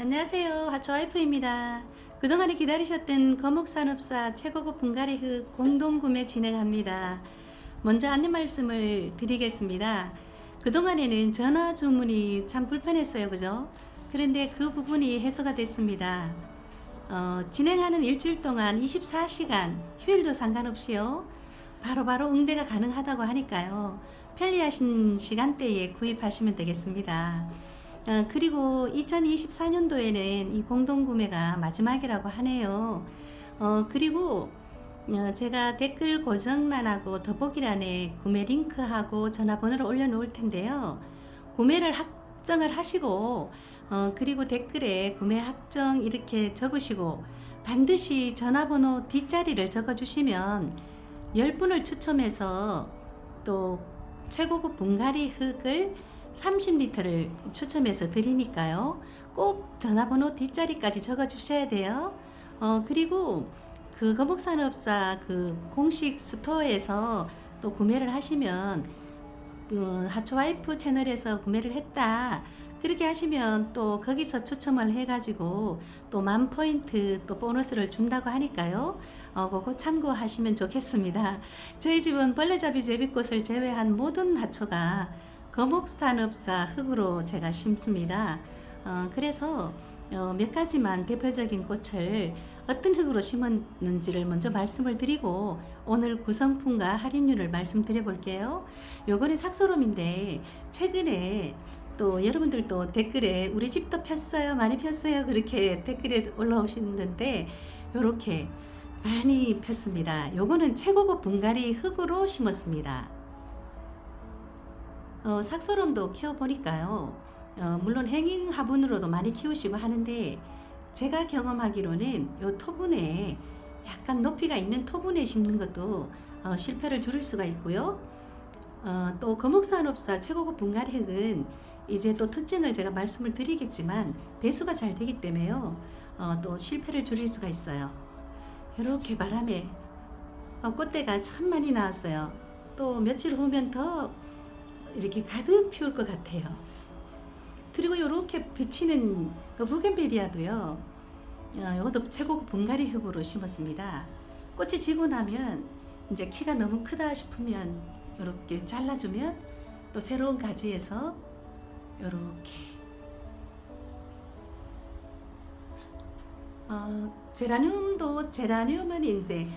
안녕하세요. 하초와이프입니다. 그동안에 기다리셨던 거목산업사 최고급 분갈이 흙 공동구매 진행합니다. 먼저 안내 말씀을 드리겠습니다. 그동안에는 전화 주문이 참 불편했어요. 그죠? 그런데 그 부분이 해소가 됐습니다. 어, 진행하는 일주일 동안 24시간 휴일도 상관없이요. 바로바로 응대가 가능하다고 하니까요. 편리하신 시간대에 구입하시면 되겠습니다. 어, 그리고 2024년도에는 이 공동구매가 마지막이라고 하네요. 어, 그리고 어, 제가 댓글 고정란하고 더보기란에 구매 링크하고 전화번호를 올려놓을 텐데요. 구매를 확정을 하시고 어, 그리고 댓글에 구매 확정 이렇게 적으시고 반드시 전화번호 뒷자리를 적어주시면 10분을 추첨해서 또 최고급 분갈이 흙을 30리터를 추첨해서 드리니까요. 꼭 전화번호 뒷자리까지 적어 주셔야 돼요. 어, 그리고 그 거목산업사 그 공식 스토어에서 또 구매를 하시면 어, 하초와이프 채널에서 구매를 했다. 그렇게 하시면 또 거기서 추첨을 해가지고 또 만 포인트 또 보너스를 준다고 하니까요. 어, 그거 참고하시면 좋겠습니다. 저희 집은 벌레잡이 제비꽃을 제외한 모든 하초가 거목산업사 흙으로 제가 심습니다. 어, 그래서 어, 몇 가지만 대표적인 꽃을 어떤 흙으로 심었는지를 먼저 말씀을 드리고 오늘 구성품과 할인율을 말씀드려 볼게요. 요거는 삭소롬인데 최근에 또 여러분들도 댓글에 우리 집도 폈어요 많이 폈어요 그렇게 댓글에 올라오시는데 요렇게 많이 폈습니다. 요거는 최고급 분갈이 흙으로 심었습니다. 어, 삭소름도 키워보니까요. 어, 물론 행잉 화분으로도 많이 키우시고 하는데 제가 경험하기로는 요 토분에 약간 높이가 있는 토분에 심는 것도 어, 실패를 줄일 수가 있고요. 어, 또 거목산업사 최고급 분갈이 흙은 이제 또 특징을 제가 말씀을 드리겠지만 배수가 잘 되기 때문에요. 어, 또 실패를 줄일 수가 있어요. 이렇게 바람에 어, 꽃대가 참 많이 나왔어요. 또 며칠 후면 더 이렇게 가득 피울 것 같아요. 그리고 이렇게 비치는 그 부겐베리아도요. 어, 이것도 최고급 분갈이 흙으로 심었습니다. 꽃이 지고 나면 이제 키가 너무 크다 싶으면 이렇게 잘라주면 또 새로운 가지에서 이렇게 어, 제라늄도 제라늄은 이제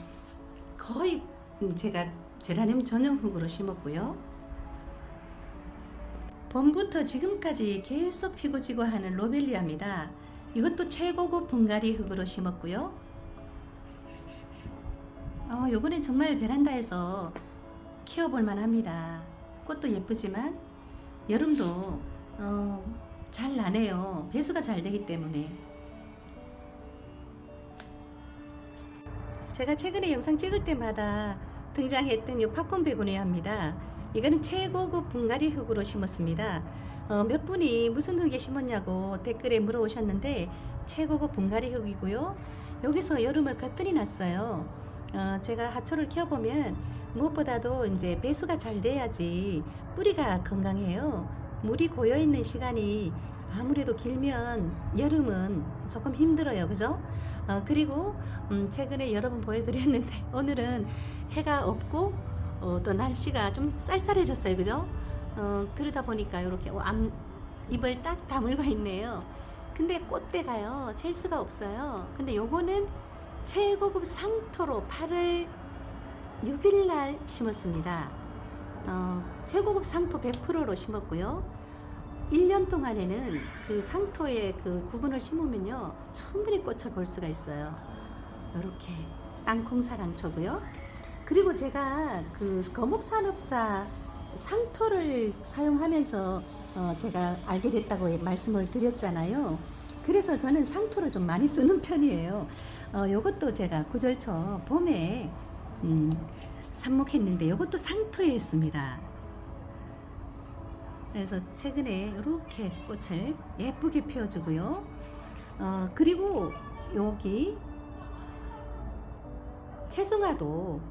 거의 제가 제라늄 전용 흙으로 심었고요. 봄부터 지금까지 계속 피고 지고 하는 로벨리아입니다. 이것도 최고급 분갈이 흙으로 심었고요. 어, 요거는 정말 베란다에서 키워볼 만합니다. 꽃도 예쁘지만 여름도 어, 잘 나네요. 배수가 잘 되기 때문에. 제가 최근에 영상 찍을 때마다 등장했던 이 팝콘 베고니아입니다. 이거는 최고급 분갈이 흙으로 심었습니다. 어, 몇 분이 무슨 흙에 심었냐고 댓글에 물어오셨는데 최고급 분갈이 흙이고요. 여기서 여름을 거뜬히 났어요. 어, 제가 하초를 키워보면 무엇보다도 이제 배수가 잘 돼야지 뿌리가 건강해요. 물이 고여 있는 시간이 아무래도 길면 여름은 조금 힘들어요. 그죠? 어, 그리고 음, 최근에 여러 번 보여드렸는데 오늘은 해가 없고 어, 또 날씨가 좀 쌀쌀해졌어요. 그죠? 어, 그러다 보니까 이렇게 암, 입을 딱 다물고 있네요. 근데 꽃대가요. 셀 수가 없어요. 근데 요거는 최고급 상토로 8월 6일날 심었습니다. 어, 최고급 상토 100%로 심었고요. 1년 동안에는 그 상토에 그 구근을 심으면요. 충분히 꽃을 볼 수가 있어요. 이렇게 땅콩사랑초고요. 그리고 제가 그 거목산업사 상토를 사용하면서 어, 제가 알게 됐다고 말씀을 드렸잖아요. 그래서 저는 상토를 좀 많이 쓰는 편이에요. 어, 요것도 제가 구절초 봄에 음, 삽목했는데 요것도 상토에 했습니다. 그래서 최근에 이렇게 꽃을 예쁘게 피워주고요. 어, 그리고 여기 채송화도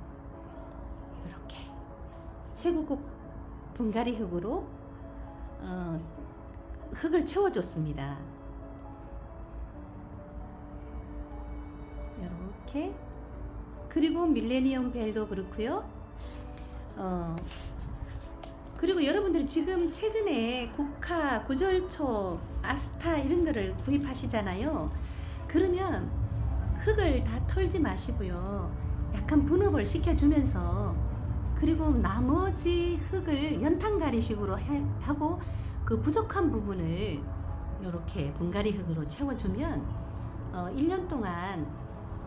최고급 분갈이 흙으로 어, 흙을 채워줬습니다. 이렇게 그리고 밀레니엄 벨도 그렇고요. 어, 그리고 여러분들이 지금 최근에 고카, 고절초, 아스타 이런 거를 구입하시잖아요. 그러면 흙을 다 털지 마시고요. 약간 분업을 시켜주면서 그리고 나머지 흙을 연탄가리식으로 해- 하고 그 부족한 부분을 이렇게 분갈이 흙으로 채워주면 어, 1년 동안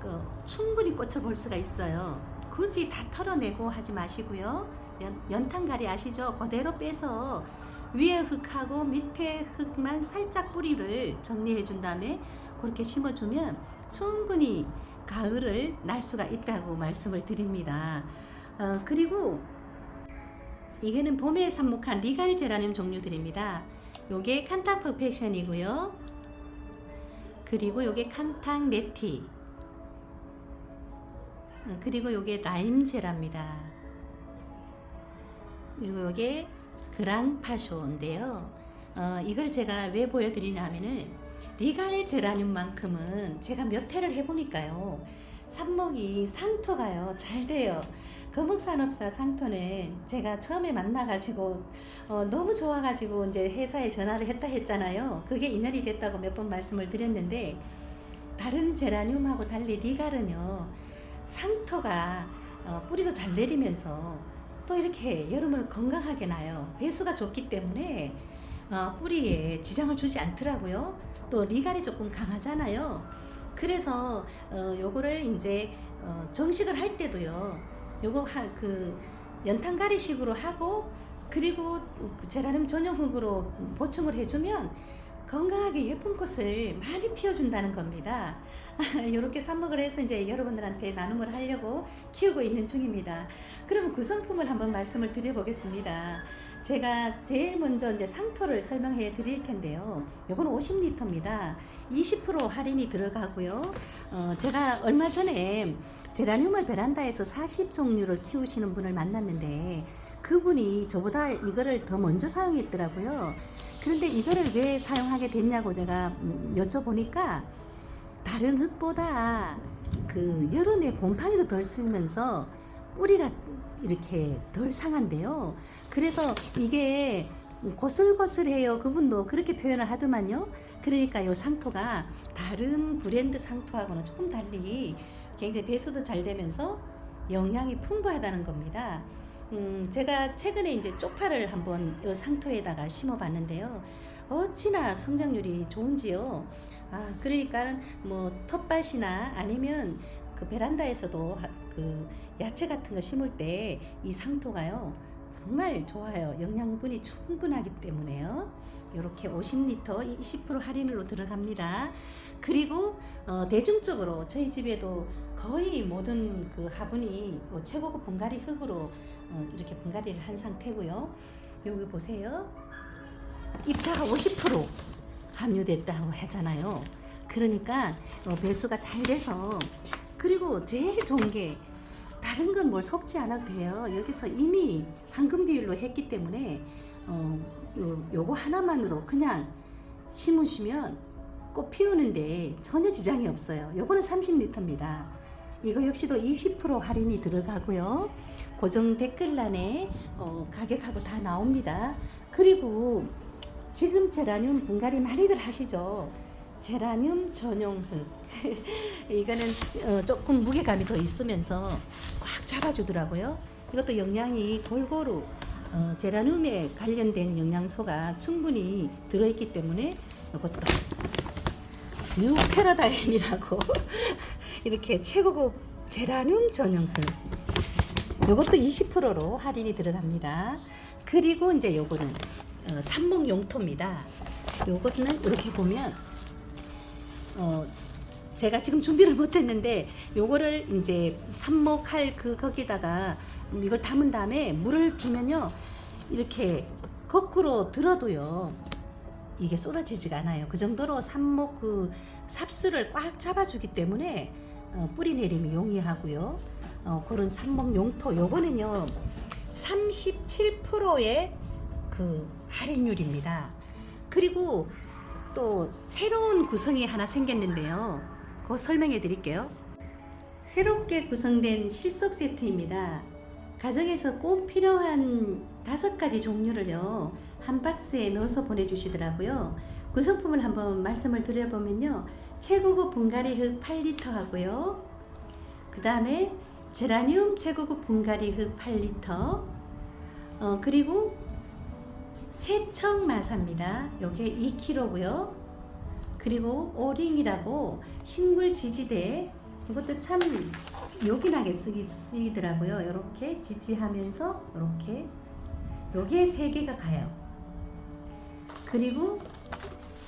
그 충분히 꽃을 볼 수가 있어요. 굳이 다 털어내고 하지 마시고요. 연, 연탄가리 아시죠? 그대로 빼서 위에 흙하고 밑에 흙만 살짝 뿌리를 정리해 준 다음에 그렇게 심어주면 충분히 가을을 날 수가 있다고 말씀을 드립니다. 어, 그리고 이게는 봄에 삽목한 리갈 제라늄 종류들입니다. 요게 칸탁 퍼펙션이고요. 그리고 요게 칸탁 레티. 어, 그리고 요게 라임 제라입니다. 그리고 요게 그랑 파쇼인데요. 어, 이걸 제가 왜 보여드리냐면은 리갈 제라늄만큼은 제가 몇 회를 해보니까요. 삽목이 상토가요 잘 돼요. 거목산업사 상토는 제가 처음에 만나가지고 어, 너무 좋아가지고 이제 회사에 전화를 했다 했잖아요. 그게 인연이 됐다고 몇 번 말씀을 드렸는데 다른 제라늄하고 달리 리갈은요 상토가 어, 뿌리도 잘 내리면서 또 이렇게 여름을 건강하게 나요. 배수가 좋기 때문에 어, 뿌리에 지장을 주지 않더라고요. 또 리갈이 조금 강하잖아요. 그래서 어, 요거를 이제 어, 정식을 할 때도요. 요거 하, 그 연탄가리식으로 하고 그리고 그 제라늄 전용 흙으로 보충을 해주면 건강하게 예쁜 꽃을 많이 피워준다는 겁니다. 이렇게 삽목을 해서 이제 여러분들한테 나눔을 하려고 키우고 있는 중입니다. 그럼 구성품을 한번 말씀을 드려보겠습니다. 제가 제일 먼저 이제 상토를 설명해 드릴 텐데요. 요건 50리터입니다. 20% 할인이 들어가고요. 어, 제가 얼마 전에 제라늄을 베란다에서 40 종류를 키우시는 분을 만났는데 그분이 저보다 이거를 더 먼저 사용했더라고요. 그런데 이거를 왜 사용하게 됐냐고 내가 음, 여쭤보니까 다른 흙보다 그 여름에 곰팡이도 덜 쓸면서 뿌리가 이렇게 덜 상한데요. 그래서 이게 고슬고슬해요. 그분도 그렇게 표현을 하더만요. 그러니까 이 상토가 다른 브랜드 상토하고는 조금 달리 굉장히 배수도 잘 되면서 영양이 풍부하다는 겁니다. 음, 제가 최근에 이제 쪽파를 한번 이 상토에다가 심어봤는데요. 어찌나 성장률이 좋은지요. 아, 그러니까 뭐 텃밭이나 아니면 그 베란다에서도 하- 그 야채 같은 거 심을 때 이 상토가요. 정말 좋아요. 영양분이 충분하기 때문에요. 이렇게 50리터 20% 할인으로 들어갑니다. 그리고 어, 대중적으로 저희 집에도 거의 모든 그 화분이 뭐 최고급 분갈이 흙으로 어, 이렇게 분갈이를 한 상태고요. 여기 보세요. 입자가 50% 함유됐다고 하잖아요. 그러니까 어, 배수가 잘 돼서 그리고 제일 좋은 게 다른 건 뭘 섞지 않아도 돼요. 여기서 이미 황금 비율로 했기 때문에 어, 요, 요거 하나만으로 그냥 심으시면 꽃 피우는데 전혀 지장이 없어요. 요거는 30리터입니다. 이거 역시도 20% 할인이 들어가고요. 고정 댓글란에 어, 가격하고 다 나옵니다. 그리고 지금 제라늄 분갈이 많이들 하시죠. 제라늄 전용 흙. 이거는 어, 조금 무게감이 더 있으면서 꽉 잡아주더라고요. 이것도 영양이 골고루 어, 제라늄에 관련된 영양소가 충분히 들어있기 때문에 이것도 뉴 패러다임이라고 이렇게 최고급 제라늄 전용 흙. 요것도 20%로 할인이 들어갑니다. 그리고 이제 요거는 어, 삽목 용토입니다. 요거는 이렇게 보면 어, 제가 지금 준비를 못했는데 요거를 이제 삽목할 그 거기다가 이걸 담은 다음에 물을 주면요 이렇게 거꾸로 들어도요 이게 쏟아지지가 않아요. 그 정도로 삽목 그 삽수를 꽉 잡아주기 때문에 어, 뿌리 내림이 용이하고요. 어, 그런 삽목 용토 요거는요 37%의 그 할인율입니다. 그리고 또 새로운 구성이 하나 생겼는데요. 그거 설명해 드릴게요. 새롭게 구성된 실속 세트입니다. 가정에서 꼭 필요한 다섯 가지 종류를요, 한 박스에 넣어서 보내주시더라고요. 구성품을 한번 말씀을 드려보면요, 최고급 분갈이 흙 8리터 하고요. 그 다음에 제라늄 최고급 분갈이 흙 8리터. 어, 그리고 세척 마사입니다. 요게 2kg고요. 그리고 오링이라고 식물 지지대 이것도 참 요긴하게 쓰기, 쓰이더라고요. 이렇게 지지하면서 이렇게 요게 세 개가 가요. 그리고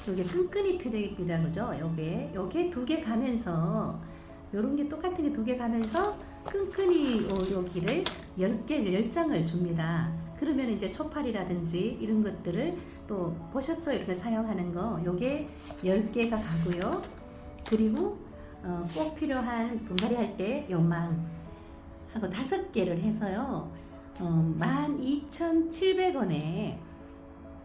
요게 끈끈이 트랩이라고 그러죠. 요게 요게 두 개 가면서 요런 게 똑같은 게 두 개 가면서 끈끈이 요, 여기를 10개, 10장을 줍니다. 그러면 이제 초팔이라든지 이런 것들을 또 보셨죠? 이렇게 사용하는 거. 요게 10개가 가고요. 그리고 어, 꼭 필요한 분갈이 할 때 요망 하고 다섯 개를 해서요. 어, 12,700원에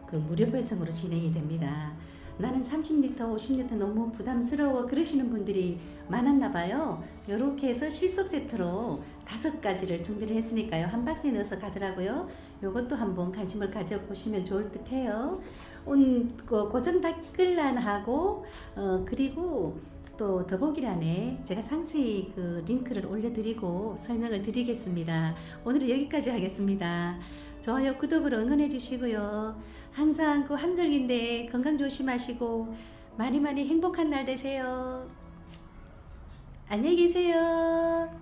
그 무료 배송으로 진행이 됩니다. 나는 30리터, 50리터 너무 부담스러워 그러시는 분들이 많았나 봐요. 이렇게 해서 실속 세트로 다섯 가지를 준비를 했으니까요. 한 박스에 넣어서 가더라고요. 이것도 한번 관심을 가져보시면 좋을 듯해요. 온그 고정 댓글란하고 어, 그리고 또 더보기란에 제가 상세히 그 링크를 올려드리고 설명을 드리겠습니다. 오늘은 여기까지 하겠습니다. 좋아요, 구독을 응원해 주시고요. 항상 그 한절기인데 건강 조심하시고 많이 많이 행복한 날 되세요. 안녕히 계세요.